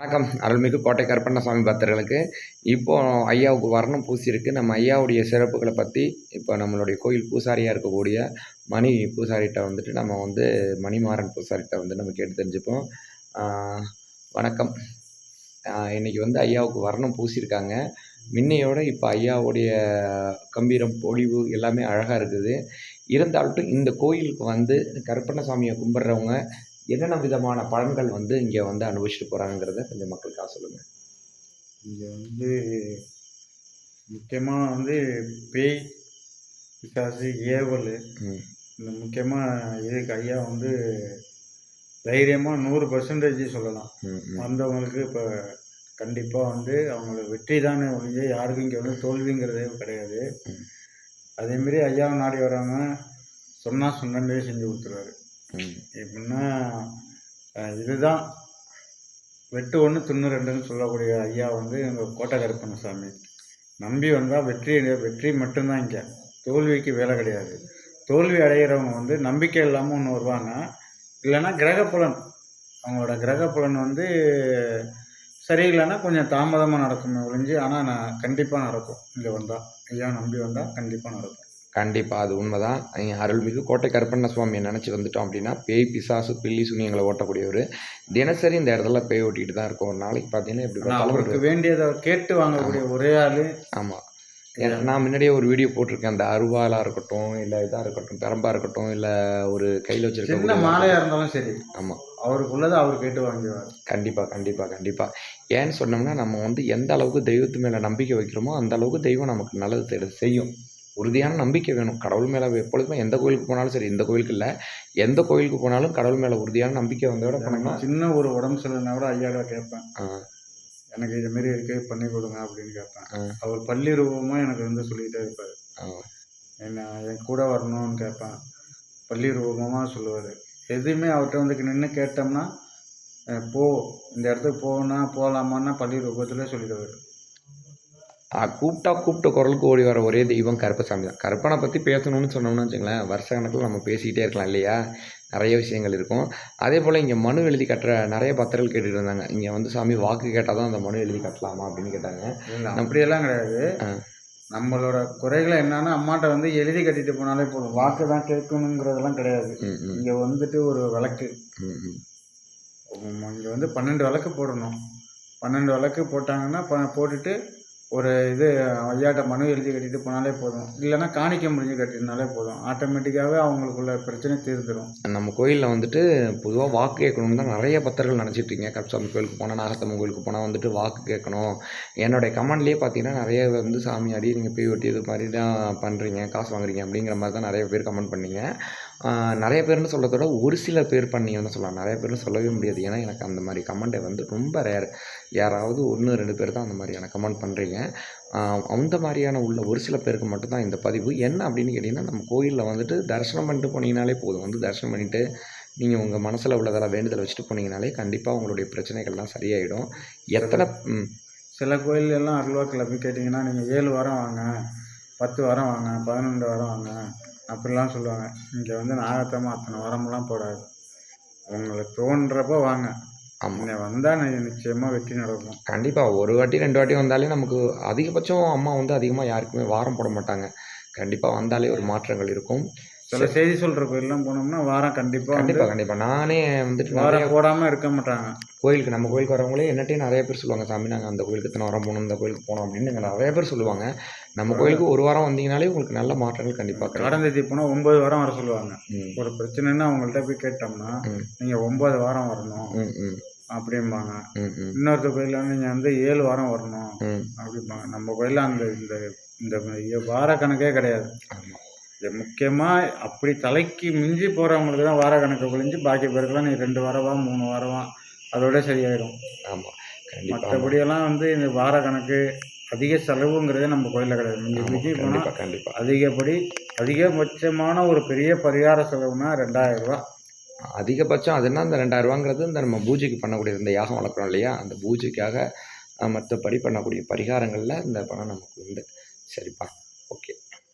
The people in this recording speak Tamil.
வணக்கம். அருள்மிகு கோட்டை கருப்பண்ணசாமி பக்தர்களுக்கு. இப்போது ஐயாவுக்கு வர்ணம் பூசியிருக்கு. நம்ம ஐயாவுடைய சிறப்புகளை பற்றி இப்போ நம்மளுடைய கோயில் பூசாரியாக இருக்கக்கூடிய மணி பூசாரிகிட்ட வந்துட்டு நம்ம வந்து மணிமாறன் பூசாரிகிட்ட வந்து நம்ம கேட்டு தெரிஞ்சுப்போம். வணக்கம். இன்றைக்கி வந்து ஐயாவுக்கு வர்ணம் பூசியிருக்காங்க. முன்னையோட இப்போ ஐயாவுடைய கம்பீரம் பொலிவு எல்லாமே அழகாக இருக்குது. இருந்தாலும் இந்த கோயிலுக்கு வந்து கருப்பண்ணசாமியை கும்பிட்றவங்க என்னென்ன விதமான பலன்கள் வந்து இங்கே வந்து அனுபவிச்சுட்டு போகிறாங்கிறத கொஞ்சம் மக்களுக்காக சொல்லுங்கள் இங்கே வந்து முக்கியமாக வந்து பேய் பிசாசு ஏவல் இந்த முக்கியமாக இதுக்கு ஐயா வந்து தைரியமாக நூறு பர்சன்டேஜ் சொல்லலாம். வந்தவங்களுக்கு இப்போ கண்டிப்பாக வந்து அவங்களுக்கு வெற்றி தானே ஒழிஞ்சு யாருக்கும் இங்கே வந்து தோல்விங்கிறதே கிடையாது. அதேமாரி ஐயாவை நாடி வரவங்க சொன்னால் சொன்ன மாரி செஞ்சு கொடுத்துருவாரு. எப்படின்னா இதுதான். வெட்டு ஒன்று துண்ணு ரெண்டுன்னு சொல்லக்கூடிய ஐயா வந்து எங்கள் கோட்டை கருப்பண்ணசாமி நம்பி வந்தால் வெற்றி வெற்றி மட்டும்தான் இங்கே. தோல்விக்கு வேலை கிடையாது. தோல்வி அடைகிறவங்க வந்து நம்பிக்கை இல்லாமல் ஒன்று வருவாங்க. இல்லைன்னா கிரகப்புலன் அவங்களோட கிரகப்புலன் வந்து சரியில்லைன்னா கொஞ்சம் தாமதமாக நடக்குமே ஒழிஞ்சு ஆனால் நான் கண்டிப்பாக நடக்கும். இங்கே வந்தால் ஐயா நம்பி வந்தால் கண்டிப்பாக நடக்கும். கண்டிப்பாக அது உண்மைதான். அருள்மிகு கோட்டை கருப்பண்ண சுவாமியை நினச்சி வந்துட்டோம் அப்படின்னா பேய் பிசாசு பில்லி சுனியங்களை ஓட்டக்கூடியவர் தினசரி இந்த இடத்துல பேய் ஓட்டிகிட்டு தான் இருக்கும். ஒரு நாளைக்கு பார்த்தீங்கன்னா எப்படி அவருக்கு வேண்டியதை கேட்டு வாங்கக்கூடிய ஒரே ஆள் ஆமாம் நான் முன்னாடியே ஒரு வீடியோ போட்டிருக்கேன். அந்த அருவாளாக இருக்கட்டும் இல்லை இதாக இருக்கட்டும் பெரம்பாக இருக்கட்டும் இல்லை ஒரு கையில் வச்சுருக்க மாலையாக இருந்தாலும் சரி. ஆமாம் அவருக்குள்ளதை அவர் கேட்டு வாங்குவார் கண்டிப்பாக கண்டிப்பாக கண்டிப்பாக ஏன்னு சொன்னோம்னா நம்ம வந்து எந்த அளவுக்கு தெய்வத்து மேலே நம்பிக்கை வைக்கிறோமோ அந்த அளவுக்கு தெய்வம் நமக்கு நல்லது செய்யும். உறுதியான நம்பிக்கை வேணும். கடவுள் மேலே எப்பொழுதுமே எந்த கோயிலுக்கு போனாலும் சரி இந்த கோயிலுக்கு இல்லை. எந்த கோயிலுக்கு போனாலும் கடவுள் மேலே உறுதியான நம்பிக்கை வந்தோட போனோம்னா சின்ன ஒரு உடம்பு சரியில்லைனா கூட ஐயாவை கேட்பேன். எனக்கு இது மாரி இருக்கு பண்ணி கொடுங்க அப்படின்னு கேட்பேன். அவர் பள்ளி ரூபமாக எனக்கு வந்து சொல்லிக்கிட்டே இருப்பார். என்ன என் கூட வரணும்னு கேட்பேன். பள்ளி ரூபமாக சொல்லுவார். எதுவுமே அவர்கிட்ட வந்து நின்று கேட்டோம்னா போ. இந்த இடத்துக்கு போனா போகலாமான்னா பள்ளி ரூபத்திலே சொல்லிடுவார். கூப்பிட்டா கூப்பிட்ட குரலுக்கு ஓடி வர ஒரே தெய்வம் கருப்பசாமி தான். கருப்பனை பற்றி பேசணும்னு சொன்னோம்னு வச்சுங்களேன் வருஷ கணக்கில் நம்ம பேசிக்கிட்டே இருக்கலாம் இல்லையா? நிறைய விஷயங்கள் இருக்கும். அதே போல் இங்கே மனு எழுதி கட்டுற நிறைய பத்திரங்கள் கேட்டுட்டு இருந்தாங்க இங்கே வந்து சாமி வாக்கு கேட்டால் தான் அந்த மனு எழுதி கட்டலாமா அப்படின்னு கேட்டாங்க. அப்படியெல்லாம் கிடையாது. நம்மளோட குறைகளை என்னன்னா அம்மாட்ட வந்து எழுதி கட்டிட்டு போனாலே போதும். வாக்கு தான் கேட்கணுங்கிறதெல்லாம் கிடையாது. இங்கே வந்துட்டு ஒரு விளக்கு இங்கே வந்து பன்னெண்டு விளக்கு போடணும். பன்னெண்டு விளக்கு போட்டாங்கன்னா ப போட்டுட்டு ஒரு இது ஐயாட்ட மனு எழுதி கட்டிட்டு போனாலே போதும். இல்லைன்னா காணிக்க முடிஞ்சு கட்டினாலே போதும். ஆட்டோமேட்டிக்காகவே அவங்களுக்குள்ள பிரச்சனை தீர்ந்துடும் நம்ம கோயிலில் வந்துட்டு பொதுவாக வாக்கு கேட்கணும்னு தான் நிறைய பக்தர்கள் நினச்சிட்டு இருக்கீங்க. கோயிலுக்கு போனால் நாகத்தம்மன் கோயிலுக்கு போனால் வந்துட்டு வாக்கு கேட்கணும். என்னுடைய கமெண்ட்லேயே பார்த்தீங்கன்னா நிறைய வந்து சாமி அடி நீங்கள் போய் ஒட்டி இது மாதிரி தான் பண்ணுறீங்க காசு வாங்குறீங்க அப்படிங்கிற மாதிரி தான் நிறைய பேர் கமெண்ட் பண்ணீங்க. நிறைய பேர்னு சொல்கிறத விட ஒரு சில பேர் பண்ணீங்கன்னு சொல்லலாம். நிறைய பேர்னு சொல்லவே முடியாது. ஏன்னா எனக்கு அந்த மாதிரி கமெண்ட்டை வந்து ரொம்ப ரேர் யாராவது ஒன்று ரெண்டு பேர் தான் அந்த மாதிரியான கமெண்ட் பண்ணுறீங்க அந்த மாதிரியான உள்ள ஒரு சில பேருக்கு மட்டும்தான் இந்த பதிவு. என்ன அப்படின்னு கேட்டிங்கன்னா நம்ம கோயிலில் வந்துட்டு தரிசனம் பண்ணிட்டு போனீங்கனாலே போதும். வந்து தரிசனம் பண்ணிவிட்டு நீங்கள் உங்கள் மனசில் உள்ளதெல்லாம் வேண்டுதலை வச்சுட்டு போனீங்கனாலே கண்டிப்பாக உங்களுடைய பிரச்சனைகள்லாம் சரியாயிடும். எத்தனை சில கோயில் எல்லாம் அருள்வாக்கில் போய் கேட்டிங்கன்னா நீங்கள் ஏழு வாரம் வாங்க பத்து வாரம் வாங்க பதினொன்று வாரம் வாங்க. அப்படிலாம் சொல்லுவாங்க. இங்கே வந்து நாகத்தமாக அத்தனை வாரமெல்லாம் போடாது. உங்களுக்கு தோன்றப்போ வாங்க. இங்கே வந்தால் நிச்சயமாக வெற்றி நடக்கும். கண்டிப்பாக ஒரு வாட்டி ரெண்டு வாட்டி வந்தாலே நமக்கு அதிகபட்சம் அம்மா வந்து அதிகமாக யாருக்குமே வாரம் போட மாட்டாங்க. கண்டிப்பாக வந்தாலே ஒரு மாற்றங்கள் இருக்கும். சில செய்தி சொல்கிற கோயிலெலாம் போனோம்னா வாரம் கண்டிப்பாக கண்டிப்பாக கண்டிப்பாக நானே வந்துட்டு வாரம் போடாமல் இருக்க மாட்டாங்க. கோயிலுக்கு நம்ம கோயிலுக்கு வரவங்களே என்னட்டையும் நிறைய பேர் சொல்லுவாங்க. சாமி நாங்கள் அந்த கோயிலுக்கு இத்தனை வாரம் போகணும் இந்த கோயிலுக்கு போனோம் அப்படின்னு நாங்கள் நிறைய பேர் சொல்லுவாங்க. நம்ம கோயிலுக்கு ஒரு வாரம் வந்தீங்கனாலே உங்களுக்கு நல்ல மாற்றங்கள் கண்டிப்பாக கிடைக்கும். கடந்தேதி போனால் ஒம்பது வாரம் வர சொல்லுவாங்க. ஒரு பிரச்சனைன்னா அவங்கள்ட்ட போய் கேட்டோம்னா. நீங்கள் ஒம்பது வாரம் வரணும் அப்படிம்பாங்க. இன்னொருத்த கோயிலில் நீங்கள் வந்து ஏழு வாரம் வரணும் அப்படிம்பாங்க. நம்ம கோயிலில் அந்த இந்த இந்த வார கணக்கே கிடையாது. முக்கியமாக அப்படி தலைக்கு மிஞ்சி போகிறவங்களுக்கு தான் வார கணக்கு ஒழிஞ்சு பாக்கி பேருக்குலாம் நீ ரெண்டு வாரவா மூணு வாரவா அதோட சரியாயிடும் ஆமாம் மற்றபடியெல்லாம் வந்து இந்த வார கணக்கு அதிக செலவுங்கிறதே நம்ம கோயிலில் கிடையாது. மிஞ்சி போனால் கண்டிப்பாக அதிகப்படி அதிகபட்சமான ஒரு பெரிய பரிகார செலவுனா ரெண்டாயிரம் ரூபா. அதிகபட்சம் அதுனா இந்த ரெண்டாயிரரூவாங்கிறது இந்த நம்ம பூஜைக்கு பண்ணக்கூடிய இந்த யாகம் வளர்க்குறோம் இல்லையா? அந்த பூஜைக்காக மற்றபடி பண்ணக்கூடிய பரிகாரங்களில் இந்த பணம் நமக்கு உண்டு. சரிப்பா. ஓகே.